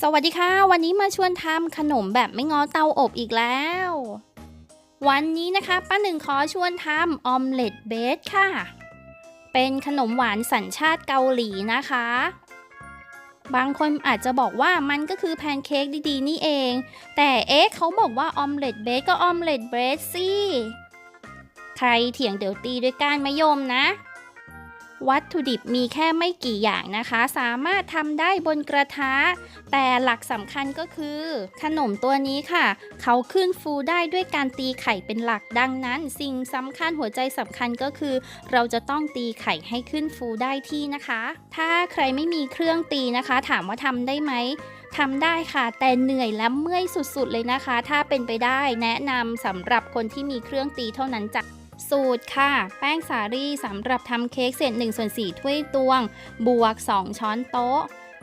สวัสดีค่ะ วันนี้มาชวนทำขนมแบบไม่ง้อเตาอบอีกแล้ว วันนี้นะคะป้าหนึ่งขอชวนทำออมเล็ตเบสค่ะ เป็นขนมหวานสัญชาติเกาหลีนะคะ บางคนอาจจะบอกว่ามันก็คือแพนเค้กดีๆ นี่เอง แต่เอ๊ะเขาบอกว่าออมเล็ตเบสก็ออมเล็ตเบสสิใครเถียงเดี๋ยวตีด้วยก้านมะยมนะ วัตถุดิบมีแค่ไม่กี่อย่างนะคะ สามารถทำได้บนกระทะ แต่หลักสำคัญก็คือ ขนมตัวนี้ค่ะ เขาขึ้นฟูได้ด้วยการตีไข่เป็นหลักดังนั้น สิ่งสำคัญหัวใจสำคัญก็คือ เราจะต้องตีไข่ให้ขึ้นฟูได้ที่นะคะ ถ้าใครไม่มีเครื่องตีนะคะ ถามว่าทำได้ไหมทำได้ค่ะ แต่เหนื่อยและเมื่อยสุดๆเลยนะคะ ถ้าเป็นไปได้แนะนำสำหรับคนที่มีเครื่องตีเท่านั้นจ้ะ สูตรค่ะ แป้งสาลี่สำหรับทำเค้กเศษ1ส่วน4ถ้วยตวง บวก 2 ช้อนโต๊ะ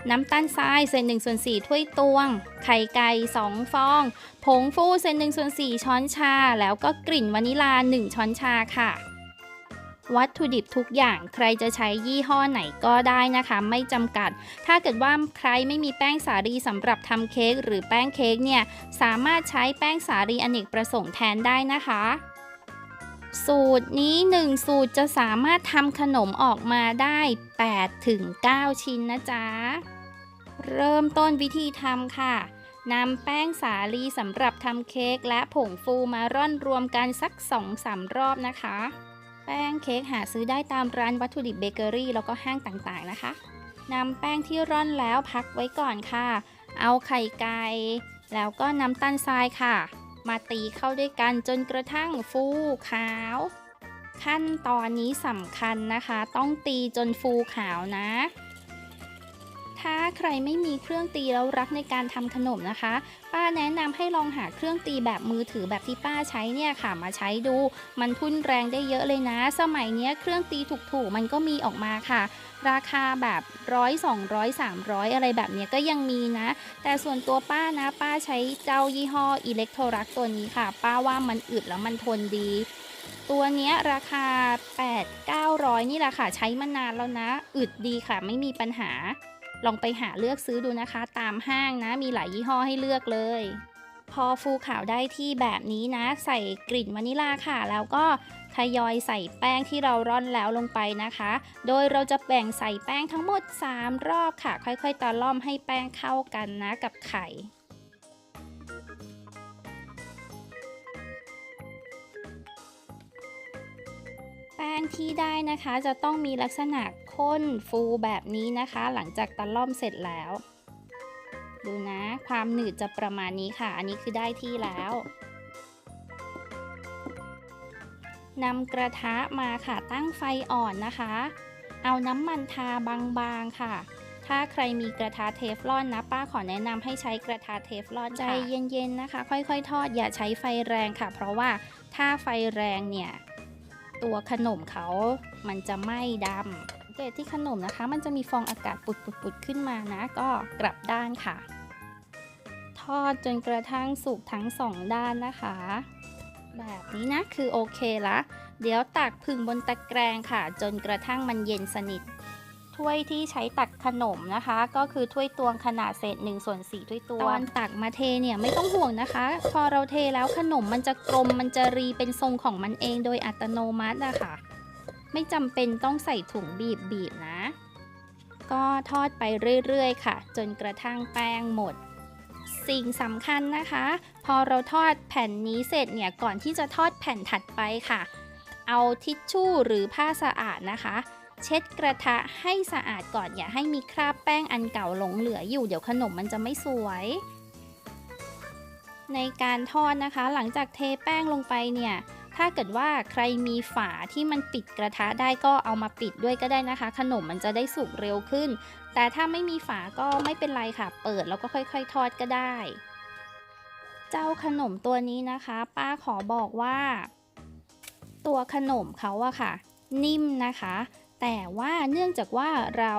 น้ำตาลทรายเศษ1ส่วน4ถ้วยตวง ไข่ไก่ 2 ฟอง ผงฟูเศษ1ส่วน4ช้อนชา แล้วก็กลิ่นวานิลา 1 ช้อนชาค่ะวัตถุดิบทุกอย่างใครจะใช้ยี่ห้อไหนก็ได้นะคะ ไม่จำกัด ถ้าเกิดว่าใครไม่มีแป้งสาลีสำหรับทำเค้กหรือแป้งเค้กเนี่ย สามารถใช้แป้งสาลีอเนกประสงค์แทนได้นะคะ สูตรนี้ 1 สูตรจะสามารถทำขนมออกมาได้ 8 ถึง 9 ชิ้นนะจ๊ะ เริ่มต้นวิธีทำค่ะนำแป้งสาลีสำหรับทำเค้กและผงฟูมาร่อนรวมกันสัก 2-3 รอบนะคะ แป้งเค้กหาซื้อได้ตามร้านวัตถุดิบเบเกอรี่แล้วก็ห้างต่างๆนะคะนำแป้งที่ร่อนแล้วพักไว้ก่อนค่ะ เอาไข่ไก่แล้วก็น้ำตาลทรายค่ะ มาตีเข้าด้วยกันจนกระทั่งฟูขาว ขั้นตอนนี้สำคัญนะคะ ต้องตีจนฟูขาวนะ ถ้าใครไม่มีเครื่องตีแล้วรักในการทำขนมนะคะ ป้าแนะนำให้ลองหาเครื่องตีแบบมือถือแบบที่ป้าใช้เนี่ยค่ะมาใช้ดู มันทุ่นแรงได้เยอะเลยนะ สมัยนี้เครื่องตีถูกๆมันก็มีออกมาค่ะ ราคาแบบร้อยสองร้อยสามร้อยอะไรแบบนี้ก็ยังมีนะ แต่ส่วนตัวป้านะป้าใช้เจ้ายี่ห้ออิเล็กโทรักตัวนี้ค่ะ ป้าว่ามันอึดแล้วมันทนดีตัวนี้ราคา 8 900 นี่แหละค่ะ ใช้มานานแล้วนะ อึดดีค่ะ ไม่มีปัญหา ลองไปหาเลือกซื้อดูนะคะ ตามห้างนะมีหลายยี่ห้อให้เลือกเลย พอฟูขาวได้ที่แบบนี้นะ ใส่กลิ่นวานิลาค่ะ แล้วก็ทยอยใส่แป้งที่เราร่อนแล้วลงไปนะคะ โดยเราจะแบ่งใส่แป้งทั้งหมด 3 รอบค่ะ ค่อยๆตะล่อมให้แป้งเข้ากันนะกับไข่แป้งที่ได้นะคะจะต้องมีลักษณะ ข้นฟูแบบนี้นะคะ หลังจากตะล่อมเสร็จแล้ว ดูนะ ความหนืดจะประมาณนี้ค่ะ อันนี้คือได้ที่แล้วนำกระทะมาค่ะตั้งไฟอ่อนนะคะ เอาน้ำมันทาบางๆค่ะ ถ้าใครมีกระทะเทฟลอนนะ ป้าขอแนะนำให้ใช้กระทะเทฟลอนใจเย็นๆนะคะ ค่อยๆ ทอดอย่าใช้ไฟแรงค่ะ เพราะว่าถ้าไฟแรงเนี่ย ตัวขนมเขามันจะไหม้ดำ เกตที่ขนมนะคะ มันจะมีฟองอากาศปุดๆขึ้นมานะ ก็กลับด้านค่ะ ทอดจนกระทั่งสุกทั้งสองด้านนะคะ แบบนี้นะคือโอเคละเดี๋ยวตักผึ่งบนตะแกรงค่ะ จนกระทั่งมันเย็นสนิทถ้วยที่ใช้ตักขนมนะคะ ก็คือถ้วยตวงขนาดเศษ1ส่วน4ถ้วยตวงตอนตักมาเทเนี่ยไม่ต้องห่วงนะคะ พอเราเทแล้วขนมมันจะกลมมันจะรีเป็นทรงของมันเองโดยอัตโนมัติอะคะ ไม่จำเป็นต้องใส่ถุงบีบบีบๆนะ ก็ทอดไปเรื่อยๆ ค่ะ จนกระทั่งแป้งหมด สิ่งสำคัญนะคะ พอเราทอดแผ่นนี้เสร็จเนี่ยก่อนที่จะทอดแผ่นถัดไปค่ะ เอาทิชชู่หรือผ้าสะอาดนะคะ เช็ดกระทะให้สะอาดก่อนอย่าให้มีคราบแป้งอันเก่าหลงเหลืออยู่เดี๋ยวขนมมันจะไม่สวยในการทอดนะคะ หลังจากเทแป้งลงไปเนี่ย ถ้าเกิดว่าใครมีฝาที่มันปิดกระทะได้ก็เอามาปิดด้วยก็ได้นะคะ ขนมมันจะได้สุกเร็วขึ้น แต่ถ้าไม่มีฝาก็ไม่เป็นไรค่ะ เปิดแล้วก็ค่อยๆ ทอดก็ได้ เจ้าขนมตัวนี้นะคะ ป้าขอบอกว่า ตัวขนมเขาอะค่ะ นิ่มนะคะ แต่ว่าเนื่องจากว่าเรา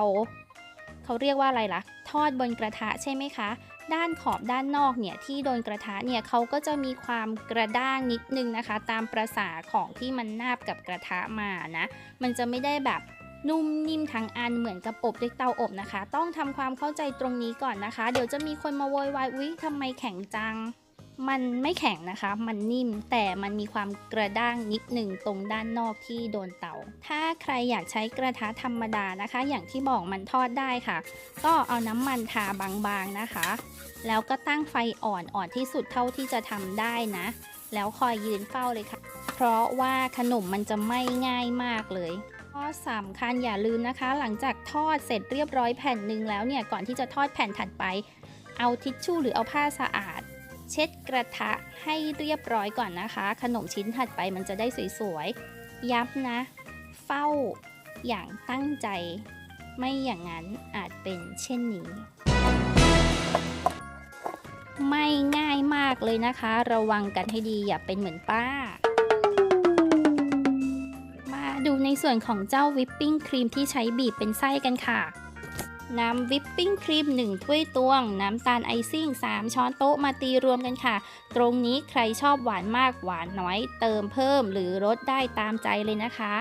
เขาเรียกว่าอะไรล่ะ ทอดบนกระทะใช่ไหมคะ ด้านขอบด้านนอกเนี่ยที่โดนกระทะเนี่ยเขาก็จะมีความกระด้างนิดนึงนะคะ ตามประษาของที่มันนาบกับกระทะมานะ มันจะไม่ได้แบบนุ่มนิ่มทั้งอันเหมือนกับอบด้วยเตาอบนะคะ ต้องทำความเข้าใจตรงนี้ก่อนนะคะ เดี๋ยวจะมีคนมาโวยวายอุ๊ยทำไมแข็งจัง มันไม่แข็งนะคะ มันนิ่มแต่มันมีความกระด้างนิดหนึ่งตรงด้านนอกที่โดนเตา ถ้าใครอยากใช้กระทะธรรมดานะคะ อย่างที่บอกมันทอดได้ค่ะ ก็เอาน้ำมันทาบางๆนะคะ แล้วก็ตั้งไฟอ่อนอ่อนที่สุดเท่าที่จะทำได้นะ แล้วคอยยืนเฝ้าเลยค่ะ เพราะว่าขนมมันจะไหม้ง่ายมากเลยข้อสำคัญอย่าลืมนะคะ หลังจากทอดเสร็จเรียบร้อยแผ่นหนึ่งแล้วเนี่ยก่อนที่จะทอดแผ่นถัดไป เอาทิชชู่หรือเอาผ้าสะอาด เช็ดกระทะให้เรียบร้อยก่อนนะคะ ขนมชิ้นถัดไปมันจะได้สวยๆยับนะ เฝ้าอย่างตั้งใจ ไม่อย่างนั้นอาจเป็นเช่นนี้ ไม่ง่ายมากเลยนะคะ ระวังกันให้ดีอย่าเป็นเหมือนป้า มาดูในส่วนของเจ้าวิปปิ้งครีมที่ใช้บีบเป็นไส้กันค่ะ น้ำวิปปิ้งครีม 1 ถ้วยตวง น้ำตาลไอซิ่ง 3 ช้อนโต๊ะมาตีรวมกันค่ะ ตรงนี้ใครชอบหวานมากหวานน้อย เติมเพิ่มหรือลดได้ตามใจเลยนะคะ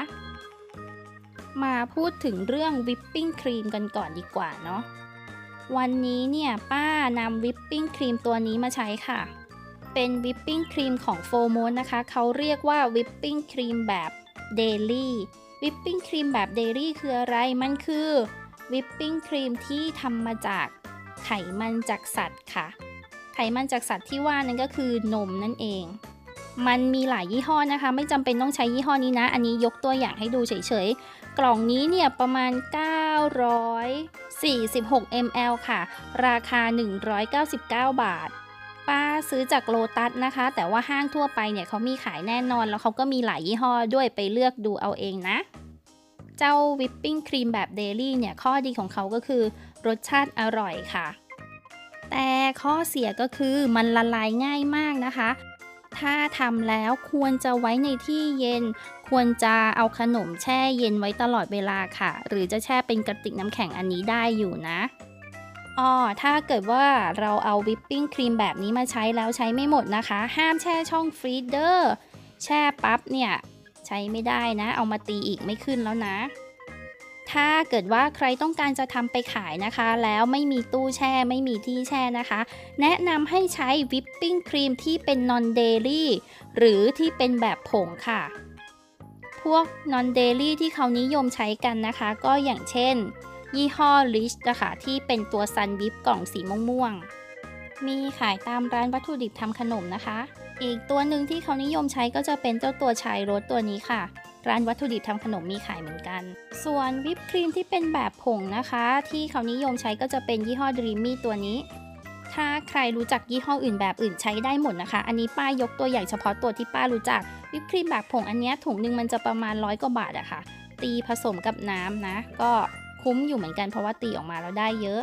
มาพูดถึงเรื่องวิปปิ้งครีมกันก่อนดีกว่าเนาะวันนี้เนี่ยป้านำวิปปิ้งครีมตัวนี้มาใช้ค่ะ เป็นวิปปิ้งครีมของโฟโมนนะคะ เขาเรียกว่าวิปปิ้งครีมแบบเดลี่วิปปิ้งครีมแบบเดลี่คืออะไรมันคือ วิปปิ้งครีมที่ทำมาจากไขมันจากสัตว์ค่ะ ไขมันจากสัตว์ที่ว่านั้นก็คือนมนั่นเอง มันมีหลายยี่ห้อนะคะ ไม่จำเป็นต้องใช้ยี่ห้อนี้นะ อันนี้ยกตัวอย่างให้ดูเฉยๆ กล่องนี้เนี่ยประมาณ 946 ml ค่ะ ราคา 199 บาท ป้าซื้อจากโลตัสนะคะ แต่ว่าห้างทั่วไปเนี่ยเขามีขายแน่นอน แล้วเขาก็มีหลายยี่ห้อด้วยไปเลือกดูเอาเองนะ เจ้าวิปปิ้งครีมแบบเดลี่เนี่ยข้อดีของเขาก็คือ รสชาติอร่อยค่ะ แต่ข้อเสียก็คือมันละลายง่ายมากนะคะ ถ้าทำแล้วควรจะไว้ในที่เย็น ควรจะเอาขนมแช่เย็นไว้ตลอดเวลาค่ะ หรือจะแช่เป็นกระติกน้ำแข็งอันนี้ได้อยู่นะอ๋อถ้าเกิดว่าเราเอาวิปปิ้งครีมแบบนี้มาใช้แล้วใช้ไม่หมดนะคะ ห้ามแช่ช่องฟรีเดอร์ แช่ปั๊บเนี่ย ใช้ไม่ได้นะ เอามาตีอีกไม่ขึ้นแล้วนะ ถ้าเกิดว่าใครต้องการจะทำไปขายนะคะ แล้วไม่มีตู้แช่ไม่มีที่แช่นะคะ แนะนำให้ใช้วิปปิ้งครีมที่เป็นนอนเดลี่หรือที่เป็นแบบผงค่ะ พวกนอนเดลี่ที่เขานิยมใช้กันนะคะ ก็อย่างเช่น ยี่ห้อ Rich นะคะที่เป็นตัวซันวิปกล่องสีม่วงๆมีขายตามร้านวัตถุดิบทำขนมนะคะ อีกตัวหนึ่งที่เขานิยมใช้ก็จะเป็นเจ้าตัวชายรสตัวนี้ค่ะ ร้านวัตถุดิบทำขนมมีขายเหมือนกัน ส่วนวิปครีมที่เป็นแบบผงนะคะ ที่เขานิยมใช้ก็จะเป็นยี่ห้อ Dreamy ตัวนี้ ถ้าใครรู้จักยี่ห้ออื่นแบบอื่นใช้ได้หมดนะคะ อันนี้ป้ายกตัวอย่างเฉพาะตัวที่ป้ารู้จัก วิปครีมแบบผงอันนี้ถุงหนึ่งมันจะประมาณร้อยกว่าบาทอะค่ะ ตีผสมกับน้ำนะ ก็คุ้มอยู่เหมือนกันเพราะว่าตีออกมาแล้วได้เยอะ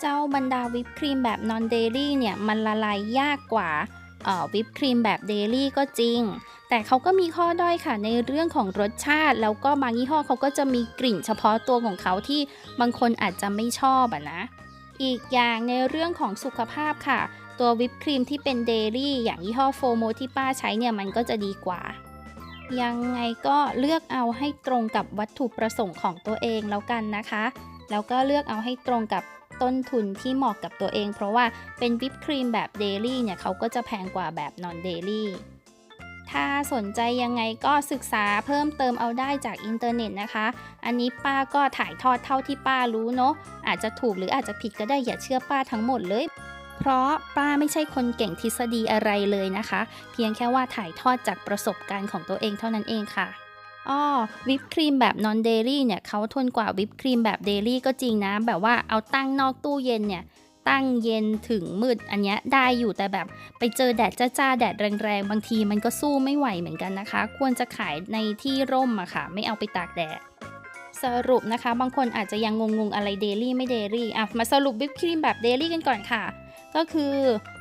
เจ้าบรรดาวิปครีมแบบนอนเดลี่เนี่ยมันละลายยากกว่า วิปครีมแบบเดลี่ก็จริง แต่เขาก็มีข้อด้อยค่ะในเรื่องของรสชาติ แล้วก็บางยี่ห้อเขาก็จะมีกลิ่นเฉพาะตัวของเขาที่บางคนอาจจะไม่ชอบอะนะ อีกอย่างในเรื่องของสุขภาพค่ะ ตัววิปครีมที่เป็นเดลี่อย่างยี่ห้อโฟโมที่ป้าใช้เนี่ยมันก็จะดีกว่า ยังไงก็เลือกเอาให้ตรงกับวัตถุประสงค์ของตัวเองแล้วกันนะคะ แล้วก็เลือกเอาให้ตรงกับ ต้นทุนที่เหมาะกับตัวเอง เพราะว่าเป็นวิปครีมแบบเดลี่เนี่ยเขาก็จะแพงกว่าแบบนอนเดลี่ถ้าสนใจยังไงก็ศึกษาเพิ่มเติมเอาได้จากอินเทอร์เน็ตนะคะ อันนี้ป้าก็ถ่ายทอดเท่าที่ป้ารู้เนาะ อาจจะถูกหรืออาจจะผิดก็ได้อย่าเชื่อป้าทั้งหมดเลย เพราะป้าไม่ใช่คนเก่งทฤษฎีอะไรเลยนะคะ เพียงแค่ว่าถ่ายทอดจากประสบการณ์ของตัวเองเท่านั้นเองค่ะ อ้อวิปครีมแบบนอนเดลี่เนี่ยเขาทนกว่าวิปครีมแบบเดลี่ก็จริงนะ แบบว่าเอาตั้งนอกตู้เย็นเนี่ย ตั้งเย็นถึงมืดอันเนี้ยได้อยู่แต่แบบไปเจอแดดจ้าๆแดดแรงๆ บางทีมันก็สู้ไม่ไหวเหมือนกันนะคะ ควรจะขายในที่ร่มอะค่ะ ไม่เอาไปตากแดดสรุปนะคะ บางคนอาจจะยังงงๆอะไรเดลี่ไม่เดลี่อะมาสรุปวิปครีมแบบเดลี่กันก่อนค่ะ ก็คือ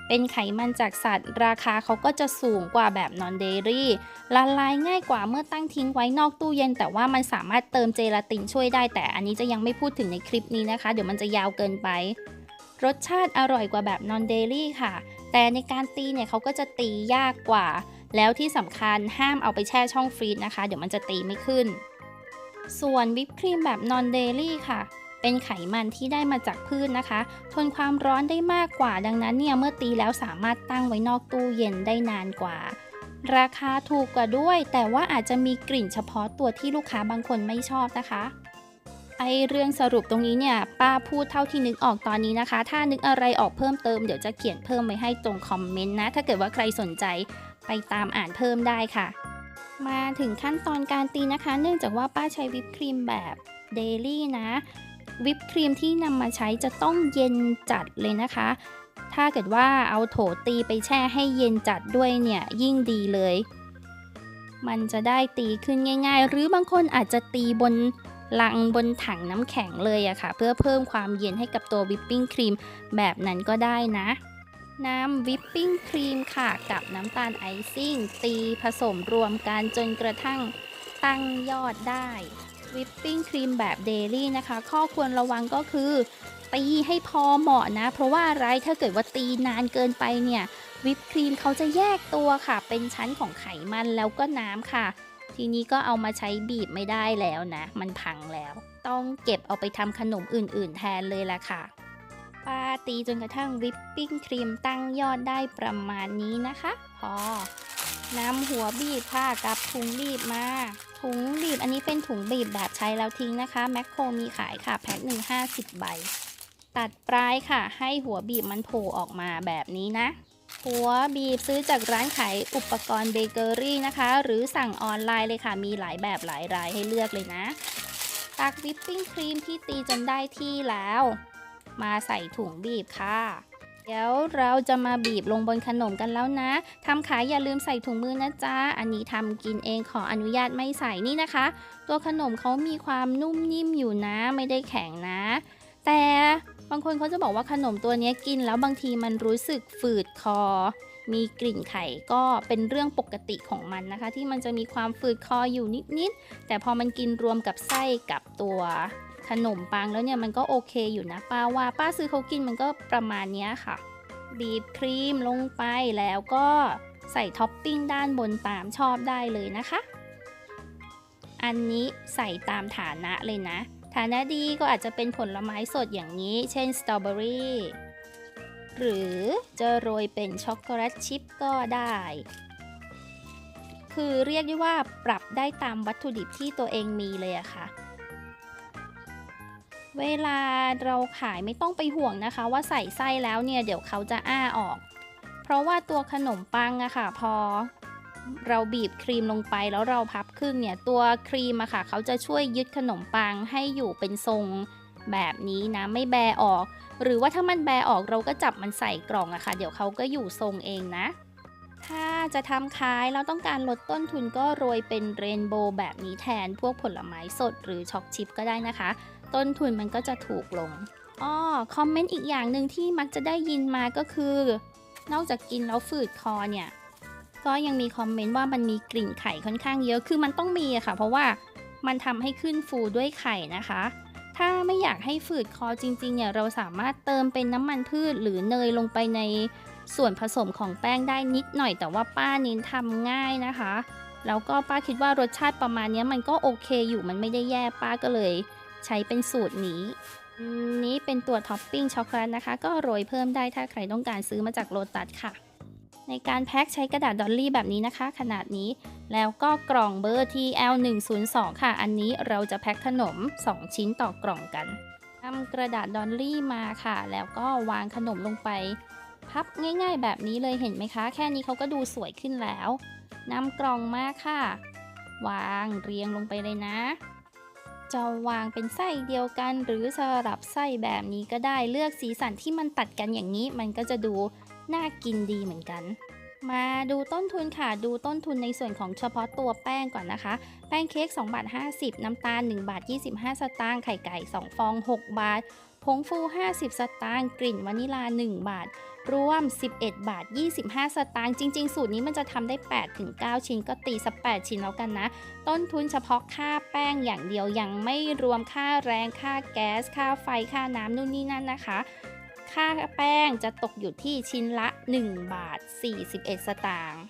เป็นไขมันจากสัตว์ ราคาเขาก็จะสูงกว่าแบบนอนเดลี่ละลายง่ายกว่าเมื่อตั้งทิ้งไว้นอกตู้เย็น แต่ว่ามันสามารถเติมเจลาตินช่วยได้ แต่อันนี้จะยังไม่พูดถึงในคลิปนี้นะคะ เดี๋ยวมันจะยาวเกินไป รสชาติอร่อยกว่าแบบนอนเดลี่ค่ะ แต่ในการตีเนี่ยเขาก็จะตียากกว่า แล้วที่สำคัญห้ามเอาไปแช่ช่องฟรีซนะคะ เดี๋ยวมันจะตีไม่ขึ้น ส่วนวิปครีมแบบนอนเดลี่ค่ะ เป็นไขมันที่ได้มาจากพืชนนะคะ ทนความร้อนได้มากกว่า ดังนั้นเนี่ยเมื่อตีแล้วสามารถตั้งไว้นอกตู้เย็นได้นานกว่า ราคาถูกกว่าด้วย แต่ว่าอาจจะมีกลิ่นเฉพาะตัวที่ลูกค้าบางคนไม่ชอบนะคะไอเรื่องสรุปตรงนี้เนี่ยป้าพูดเท่าที่นึกออกตอนนี้นะคะ ถ้านึกอะไรออกเพิ่มเติมเดี๋ยวจะเขียนเพิ่มไว้ให้ตรงคอมเมนต์นะ ถ้าเกิดว่าใครสนใจไปตามอ่านเพิ่มได้ค่ะ มาถึงขั้นตอนการตีนะคะ เนื่องจากว่าป้าใช้วิปครีมแบบเดลี่นะ วิปครีมที่นำมาใช้จะต้องเย็นจัดเลยนะคะ ถ้าเกิดว่าเอาโถตีไปแช่ให้เย็นจัดด้วยเนี่ยยิ่งดีเลย มันจะได้ตีขึ้นง่าย ๆ หรือบางคนอาจจะตีบนลังบนถังน้ำแข็งเลยอะค่ะ เพื่อเพิ่มความเย็นให้กับตัววิปปิ้งครีมแบบนั้นก็ได้นะ น้ำวิปปิ้งครีมค่ะ กับน้ำตาลไอซิ่ง ตีผสมรวมกันจนกระทั่งตั้งยอดได้ วิปปิ้งครีมแบบเดลี่นะคะ ข้อควรระวังก็คือ ตีให้พอเหมาะนะ เพราะว่าอะไรถ้าเกิดว่าตีนานเกินไปเนี่ย วิปครีมเขาจะแยกตัวค่ะ เป็นชั้นของไขมันแล้วก็น้ำค่ะ ทีนี้ก็เอามาใช้บีบไม่ได้แล้วนะ มันพังแล้ว ต้องเก็บเอาไปทำขนมอื่น ๆ แทนเลยละค่ะป้าตีจนกระทั่งวิปปิ้งครีมตั้งยอดได้ประมาณนี้นะคะ พอนำหัวบีบค่ะกับถุงบีบมา ถุงบีบอันนี้เป็นถุงบีบแบบใช้แล้วทิ้งนะคะแมคโครมีขายค่ะแพ็คหนึ่งห้าสิบใบ ตัดปลายค่ะ ให้หัวบีบมันโผล่ออกมาแบบนี้นะ หัวบีบซื้อจากร้านขายอุปกรณ์เบเกอรี่นะคะ หรือสั่งออนไลน์เลยค่ะ มีหลายแบบหลายรายให้เลือกเลยนะ ตักวิปปิ้งครีมที่ตีจนได้ที่แล้ว มาใส่ถุงบีบค่ะ เดี๋ยวเราจะมาบีบลงบนขนมกันแล้วนะทำขายอย่าลืมใส่ถุงมือนะจ๊ะ อันนี้ทำกินเองขออนุญาตไม่ใส่นี่นะคะ ตัวขนมเขามีความนุ่มนิ่มอยู่นะไม่ได้แข็งนะ แต่บางคนเขาจะบอกว่าขนมตัวนี้กินแล้วบางทีมันรู้สึกฝืดคอ มีกลิ่นไข่ก็เป็นเรื่องปกติของมันนะคะ ที่มันจะมีความฝืดคออยู่นิดๆแต่พอมันกินรวมกับไส้กับตัว ขนมปังแล้วเนี่ยมันก็โอเคอยู่นะป้าว่าป้าซื้อเขากินมันก็ประมาณนี้ค่ะ บีบครีมลงไปแล้วก็ใส่ท็อปปิ้งด้านบนตามชอบได้เลยนะคะ อันนี้ใส่ตามฐานะเลยนะ ฐานะดีก็อาจจะเป็นผลไม้สดอย่างนี้ เช่นสตรอเบอรี่หรือจะโรยเป็นช็อกโกแลตชิพก็ได้ คือเรียกได้ว่าปรับได้ตามวัตถุดิบที่ตัวเองมีเลยอะค่ะ เวลาเราขายไม่ต้องไปห่วงนะคะ ว่าใส่ไส้แล้วเนี่ยเดี๋ยวเขาจะอ้าออก เพราะว่าตัวขนมปังอะค่ะ พอเราบีบครีมลงไปแล้วเราพับครึ่งเนี่ยตัวครีมอะค่ะ เขาจะช่วยยึดขนมปังให้อยู่เป็นทรงแบบนี้นะไม่แบออก หรือว่าถ้ามันแบออกเราก็จับมันใส่กล่องอะค่ะ เดี๋ยวเขาก็อยู่ทรงเองนะ ถ้าจะทำขายแล้วต้องการลดต้นทุนก็โรยเป็นเรนโบว์แบบนี้แทนพวกผลไม้สดหรือช็อกชิพก็ได้นะคะ ต้นทุนมันก็จะถูกลงอ้อคอมเมนต์อีกอย่างหนึ่งที่มักจะได้ยินมาก็คือ นอกจากกินแล้วฝืดคอเนี่ย ก็ยังมีคอมเมนต์ว่ามันมีกลิ่นไข่ค่อนข้างเยอะคือมันต้องมีอะค่ะ เพราะว่ามันทำให้ขึ้นฟูด้วยไข่นะคะ ถ้าไม่อยากให้ฝืดคอจริงๆเนี่ยเราสามารถเติมเป็นน้ำมันพืชหรือเนยลงไปในส่วนผสมของแป้งได้นิดหน่อย แต่ว่าป้าเน้นทำง่ายนะคะ แล้วก็ป้าคิดว่ารสชาติประมาณนี้มันก็โอเคอยู่มันไม่ได้แย่ป้าก็เลย ใช้เป็นสูตรนี้นนี้เป็นตัวท็อปปิ้งช็อกโกแลตนะคะ ก็โรยเพิ่มได้ถ้าใครต้องการซื้อมาจากโลตัสค่ะ ในการแพ็คใช้กระดาษดอลลี่แบบนี้นะคะ ขนาดนี้แล้วก็กล่องเบอร์ TL102 ค่ะ อันนี้เราจะแพ็คขนม 2 ชิ้นต่อกล่องกันนำกระดาษดอลลี่มาค่ะ แล้วก็วางขนมลงไป พับง่ายๆ แบบนี้เลยเห็นไหมคะ แค่นี้เขาก็ดูสวยขึ้นแล้วนำกล่องมาค่ะ วางเรียงลงไปเลยนะ จะวางเป็นไส้เดียวกัน หรือสลับไส้แบบนี้ก็ได้เลือกสีสันที่มันตัดกันอย่างนี้ มันก็จะดูน่ากินดีเหมือนกัน มาดูต้นทุนค่ะ ดูต้นทุนในส่วนของเฉพาะตัวแป้งก่อนนะคะ แป้งเค้ก2บาท50 น้ำตาล1บาท25 สตางค์ไข่ไก่ 2 ฟอง 6 บาท ผงฟู 50 สตางค์กลิ่นวานิลา 1 บาท รวม 11 บาท 25 สตางค์จริง ๆ สูตรนี้มันจะทำได้ 8-9 ชิ้นก็ตีสัก8ชิ้นแล้วกันนะ ต้นทุนเฉพาะค่าแป้งอย่างเดียวยังไม่รวมค่าแรงค่าแก๊ส ค่าไฟค่าน้ำนู่นนี่นั่นนะคะ ค่าแป้งจะตกอยู่ที่ชิ้นละ 1 บาท 41 สตางค์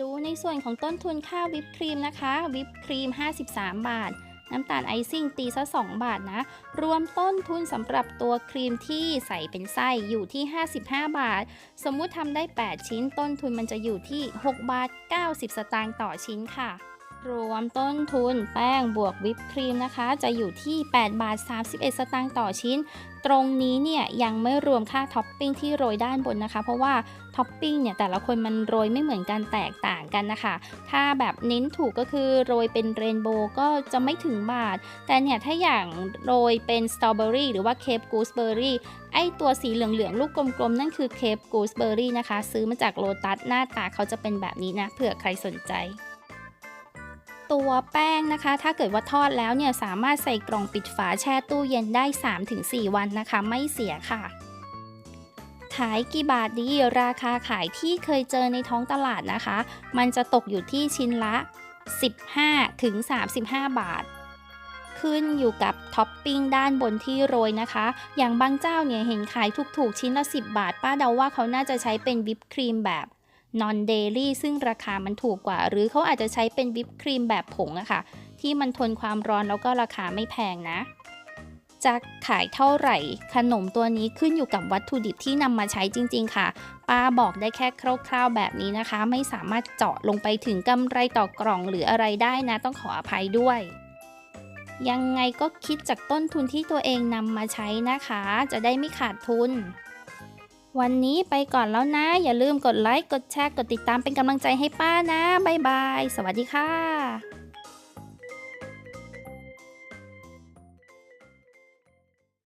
ดูในส่วนของต้นทุนค่าวิปครีมนะคะ วิปครีม 53 บาท น้ำตาลไอซิ่งตีซะ 2 บาทนะ รวมต้นทุนสำหรับตัวครีมที่ใส่เป็นไส้อยู่ที่ 55 บาท สมมุติทำได้ 8 ชิ้นต้นทุนมันจะอยู่ที่ 6 บาท 90 สตางค์ต่อชิ้นค่ะ รวมต้นทุนแป้งบวกวิปครีมนะคะ จะอยู่ที่ 8 บาท 31 สตางค์ต่อชิ้น ตรงนี้เนี่ยยังไม่รวมค่าท็อปปิ้งที่โรยด้านบนนะคะ เพราะว่าท็อปปิ้งเนี่ยแต่ละคนมันโรยไม่เหมือนกันแตกต่างกันนะคะ ถ้าแบบเน้นถูกก็คือโรยเป็นเรนโบว์ก็จะไม่ถึงบาท แต่เนี่ยถ้าอย่างโรยเป็นสตรอเบอรี่หรือว่าเคปกูสเบอรี่ไอตัวสีเหลืองๆลูกกลมๆ นั่นคือเคปกูสเบอรี่นะคะ ซื้อมาจากโลตัสหน้าตาเขาจะเป็นแบบนี้นะเผื่อใครสนใจ ตัวแป้งนะคะ ถ้าเกิดว่าทอดแล้วเนี่ยสามารถใส่กล่องปิดฝาแช่ตู้เย็นได้ 3-4 วันนะคะ ไม่เสียค่ะ ขายกี่บาทดีราคาขายที่เคยเจอในท้องตลาดนะคะ มันจะตกอยู่ที่ชิ้นละ 15 ถึง 35 บาท ขึ้นอยู่กับท็อปปิ้งด้านบนที่โรยนะคะ อย่างบางเจ้าเนี่ยเห็นขายถูกๆ ชิ้นละ 10 บาท ป้าเดาว่าเขาน่าจะใช้เป็นวิปครีมแบบ non daily ซึ่งราคามันถูกกว่า หรือเขาอาจจะใช้เป็นวิปครีมแบบผงอะค่ะ ที่มันทนความร้อนแล้วก็ราคาไม่แพงนะ จะขายเท่าไหร่ ขนมตัวนี้ขึ้นอยู่กับวัตถุดิบที่นำมาใช้จริง ๆ ค่ะ ป้าบอกได้แค่คร่าวๆแบบนี้นะคะ ไม่สามารถเจาะลงไปถึงกำไรต่อกล่องหรืออะไรได้นะ ต้องขออภัยด้วยยังไงก็คิดจากต้นทุนที่ตัวเองนำมาใช้นะคะ จะได้ไม่ขาดทุน วันนี้ไปก่อนแล้วนะ อย่าลืมกดไลค์ กดแชร์ กดติดตามเป็นกำลังใจให้ป้านะ บ๊ายบาย สวัสดีค่ะ